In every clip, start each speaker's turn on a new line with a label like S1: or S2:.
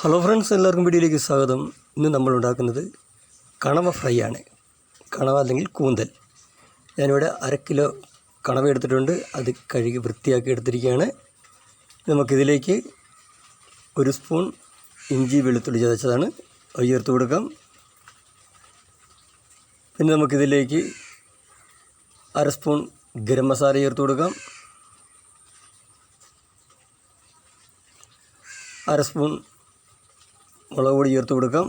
S1: Hello friends എല്ലാവർക്കും വീഡിയോയിലേക്ക് സ്വാഗതം. ഇന്ന് നമ്മൾ ഉണ്ടാക്കുന്നത് കണവ ഫ്രൈ ആണ്. കണവ അല്ലെങ്കിൽ കൂന്തൽ. ഞാനിവിടെ അര കിലോ കണവ എടുത്തിട്ടുണ്ട്. അത് കഴുകി വൃത്തിയാക്കി എടുത്തിരിക്കുകയാണ്. നമുക്കിതിലേക്ക് ഒരു സ്പൂൺ ഇഞ്ചി വെളുത്തുള്ളി ചതച്ചതാണ്. അത് ചേർത്ത് കൊടുക്കാം. പിന്നെ നമുക്കിതിലേക്ക് അര സ്പൂൺ ഗരം മസാല ചേർത്ത് കൊടുക്കാം. അര സ്പൂൺ മുളക് പൊടി ചേർത്ത് കൊടുക്കാം.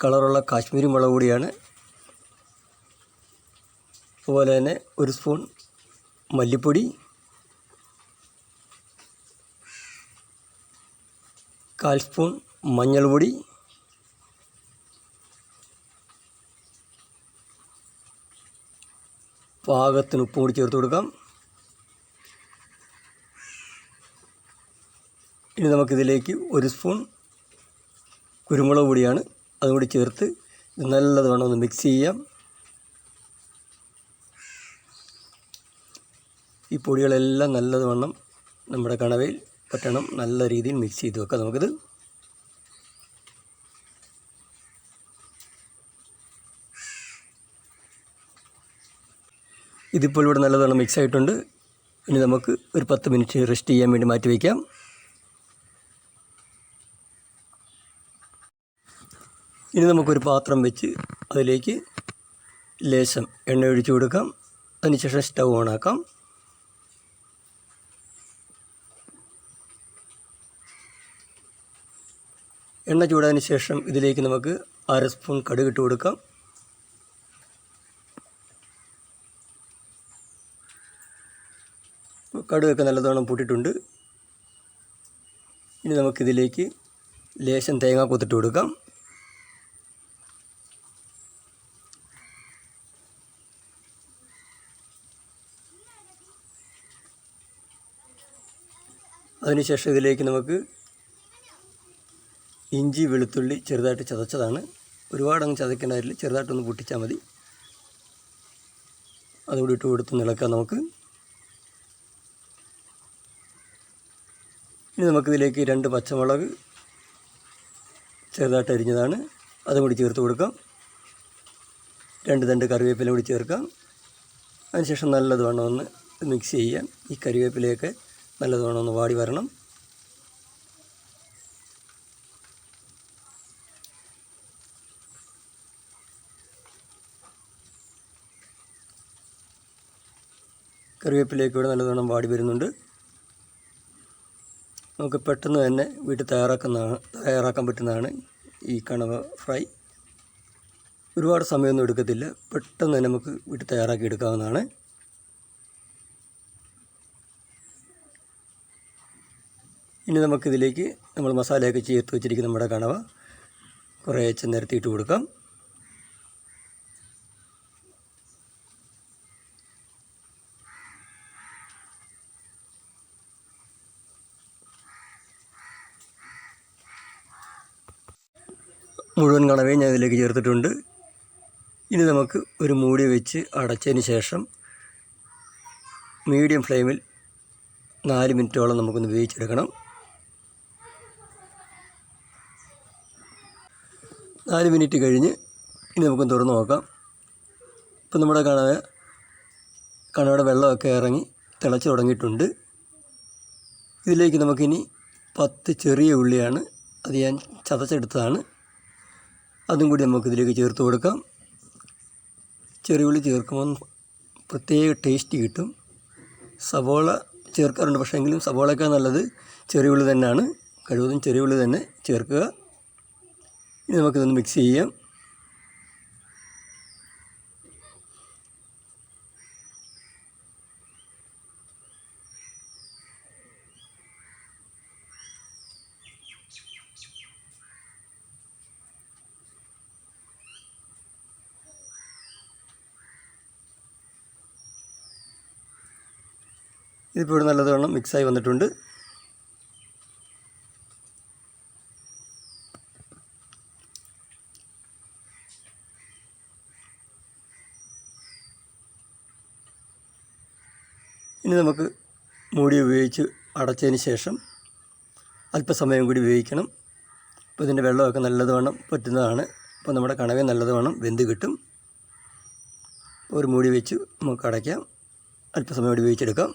S1: കളറുള്ള കാശ്മീരി മുളക് പൊടിയാണ്. അതുപോലെ തന്നെ ഒരു സ്പൂൺ മല്ലിപ്പൊടി. കാൽ സ്പൂൺ മഞ്ഞൾ പൊടി പാകത്തിന് ഉപ്പ് കൂടി ചേർത്ത് കൊടുക്കാം. ഇനി നമുക്കിതിലേക്ക് ഒരു സ്പൂൺ കുരുമുളക് പൊടിയാണ്. അതുകൂടി ചേർത്ത് ഇത് നല്ലതുവണ്ണം ഒന്ന് മിക്സ് ചെയ്യാം. ഈ പൊടികളെല്ലാം നല്ലതുവണ്ണം നമ്മുടെ കണവയിൽ പറ്റണം. നല്ല രീതിയിൽ മിക്സ് ചെയ്ത് വെക്കാം നമുക്കിത്. ഇതിപ്പോൾ ഇവിടെ നല്ലതാണ് മിക്സ് ആയിട്ടുണ്ട്. ഇനി നമുക്ക് ഒരു പത്ത് മിനിറ്റ് റെസ്റ്റ് ചെയ്യാൻ വേണ്ടി മാറ്റി വയ്ക്കാം ഇനി നമുക്കൊരു പാത്രം വെച്ച് അതിലേക്ക് ലേശം എണ്ണ ഒഴിച്ചു കൊടുക്കാം. അതിനുശേഷം സ്റ്റൗ ഓണാക്കാം. എണ്ണ ചൂടാതിന് ശേഷം ഇതിലേക്ക് നമുക്ക് അര സ്പൂൺ കടുക് ഇട്ട് കൊടുക്കാം. കടുകൊക്കെ നല്ലതോണം പൂട്ടിയിട്ടുണ്ട്. ഇനി നമുക്കിതിലേക്ക് ലേശം തേങ്ങ കൊത്തിട്ട് കൊടുക്കാം. അതിനുശേഷം ഇതിലേക്ക് നമുക്ക് ഇഞ്ചി വെളുത്തുള്ളി ചെറുതായിട്ട് ചതച്ചതാണ്. ഒരുപാട് അങ്ങ് ചതക്കേണ്ടതില്ല ചെറുതായിട്ടൊന്ന് പൊട്ടിച്ചാൽ മതി. അതുകൂടി ഇട്ട് കൊടുത്ത് നിളക്കാം നമുക്ക്. ഇനി നമുക്കിതിലേക്ക് രണ്ട് പച്ചമുളക് ചെറുതായിട്ട് അരിഞ്ഞതാണ്. അതും കൂടി ചേർത്ത് കൊടുക്കാം. രണ്ട് തണ്ട് കറിവേപ്പില കൂടി ചേർക്കാം. അതിനുശേഷം നല്ലത് വേണം ഒന്ന് മിക്സ് ചെയ്യാം ഈ കറിവേപ്പിലയൊക്കെ നല്ലത് വേണം ഒന്ന് വാടി വരണം. കറിവേപ്പിലേക്ക് ഇവിടെ നല്ലതുവണ്ണം വാടി വരുന്നുണ്ട്. നമുക്ക് പെട്ടെന്ന് തന്നെ വീട്ടിൽ തയ്യാറാക്കുന്നതാണ് തയ്യാറാക്കാൻ പറ്റുന്നതാണ് ഈ കണവ ഫ്രൈ. ഒരുപാട് സമയമൊന്നും എടുക്കത്തില്ല. പെട്ടെന്ന് തന്നെ നമുക്ക് വീട്ടിൽ തയ്യാറാക്കി എടുക്കാവുന്നതാണ്. ഇനി നമുക്കിതിലേക്ക് നമ്മൾ മസാലയൊക്കെ ചേർത്ത് വെച്ചിരിക്കുന്ന നമ്മുടെ കണവ കുറേ നിരത്തിയിട്ട് കൊടുക്കാം. മുഴുവൻ കണവയും ഞാൻ ഇതിലേക്ക് ചേർത്തിട്ടുണ്ട്. ഇനി നമുക്ക് ഒരു മൂടി വെച്ച് അടച്ചതിന് ശേഷം മീഡിയം ഫ്ലെയിമിൽ നാല് മിനിറ്റോളം നമുക്കൊന്ന് വേവിച്ചെടുക്കണം. നാല് മിനിറ്റ് കഴിഞ്ഞ് ഇനി നമുക്ക് തുറന്ന് നോക്കാം. ഇപ്പം നമ്മുടെ കണവ കണവയുടെ വെള്ളമൊക്കെ ഇറങ്ങി തിളച്ച് തുടങ്ങിയിട്ടുണ്ട്. ഇതിലേക്ക് നമുക്കിനി പത്ത് ചെറിയ ഉള്ളിയാണ് അത് ഞാൻ ചതച്ചെടുത്തതാണ്. അതും കൂടി നമുക്ക് ഇതിലേക്ക് ചേർത്ത് കൊടുക്കാം. ചെറിയ ഉള്ളി ചേർക്കുമ്പോൾ പ്രത്യേക ടേസ്റ്റ് കിട്ടും. സവോള ചേർക്കാറുണ്ട് പക്ഷേ എങ്കിലും സവോളയൊക്കെ നല്ലത് ചെറിയ ഉള്ളി തന്നെയാണ്. കഴിവതും ചെറിയ ഉള്ളി തന്നെ ചേർക്കുക. ഇനി നമുക്കിതൊന്ന് മിക്സ് ചെയ്യാം. ഇതിപ്പോൾ ഇവിടെ നല്ലതുവണ്ണം മിക്സായി വന്നിട്ടുണ്ട്. ഇനി നമുക്ക് മൂടി ഉപയോഗിച്ച് അടച്ചതിന് ശേഷം അല്പസമയം കൂടി ഉപയോഗിക്കണം. അപ്പോൾ ഇതിന്റെ വെള്ളമൊക്കെ നല്ലതുവണ്ണം പറ്റുന്നതാണ്. അപ്പോൾ നമ്മുടെ കണവ നല്ലതുവണ്ണം വെന്ത് കിട്ടും. ഒരു മൂടി വെച്ച് നമുക്ക് അടയ്ക്കാം. അല്പസമയം കൂടി ഉപയോഗിച്ചെടുക്കാം.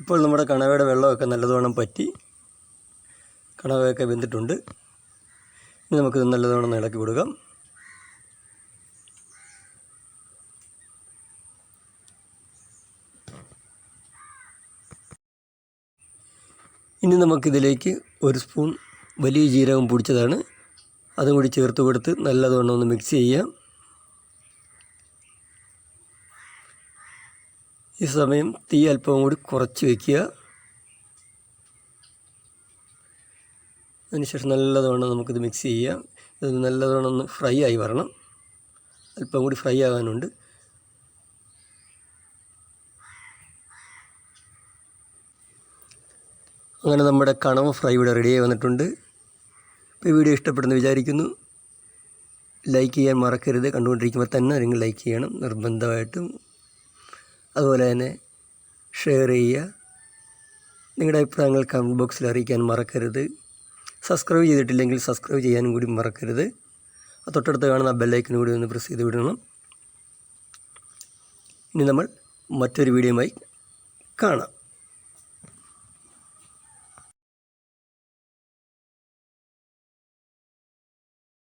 S1: ഇപ്പോൾ നമ്മുടെ കണവയുടെ വെള്ളമൊക്കെ നല്ലതുവണ്ണം പറ്റി. കണവയൊക്കെ വെന്തിട്ടുണ്ട്. ഇനി നമുക്കിത് നല്ലതുവണ്ണം ഇളക്കി കൊടുക്കാം. ഇനി നമുക്കിതിലേക്ക് ഒരു സ്പൂൺ വലിയ ജീരകം പൊടിച്ചതാണ്. അതും കൂടി ചേർത്ത് കൊടുത്ത് നല്ലതുവണ്ണം ഒന്ന് മിക്സ് ചെയ്യാം. ഈ സമയം തീ അല്പം കൂടി കുറച്ച് വയ്ക്കുക അതിനുശേഷം നല്ലതുകൊണ്ട് നമുക്കിത് മിക്സ് ചെയ്യാം. ഇത് നല്ലതുകൊണ്ടൊന്ന് ഒന്ന് ഫ്രൈ ആയി വരണം. അല്പം കൂടി ഫ്രൈ ആകാനുണ്ട്. അങ്ങനെ നമ്മുടെ കണവ് ഫ്രൈ ഇവിടെ റെഡിയായി വന്നിട്ടുണ്ട്. ഇപ്പോൾ വീഡിയോ ഇഷ്ടപ്പെടുന്നു വിചാരിക്കുന്നു. ലൈക്ക് ചെയ്യാൻ മറക്കരുത്. കണ്ടുകൊണ്ടിരിക്കുമ്പോൾ തന്നെ നിങ്ങൾ ലൈക്ക് ചെയ്യണം. നിർബന്ധമായിട്ടും. അതുപോലെ തന്നെ ഷെയർ ചെയ്യുക. നിങ്ങളുടെ അഭിപ്രായങ്ങൾ കമന്റ് ബോക്സിൽ അറിയിക്കാൻ മറക്കരുത്. സബ്സ്ക്രൈബ് ചെയ്തിട്ടില്ലെങ്കിൽ സബ്സ്ക്രൈബ് ചെയ്യാനും കൂടി മറക്കരുത്. ആ തൊട്ടടുത്ത് കാണുന്ന ബെല്ലൈക്കിന് കൂടി ഒന്ന് പ്രസ് ചെയ്ത് വിടണം. ഇനി നമ്മൾ മറ്റൊരു വീഡിയോയുമായി കാണാം.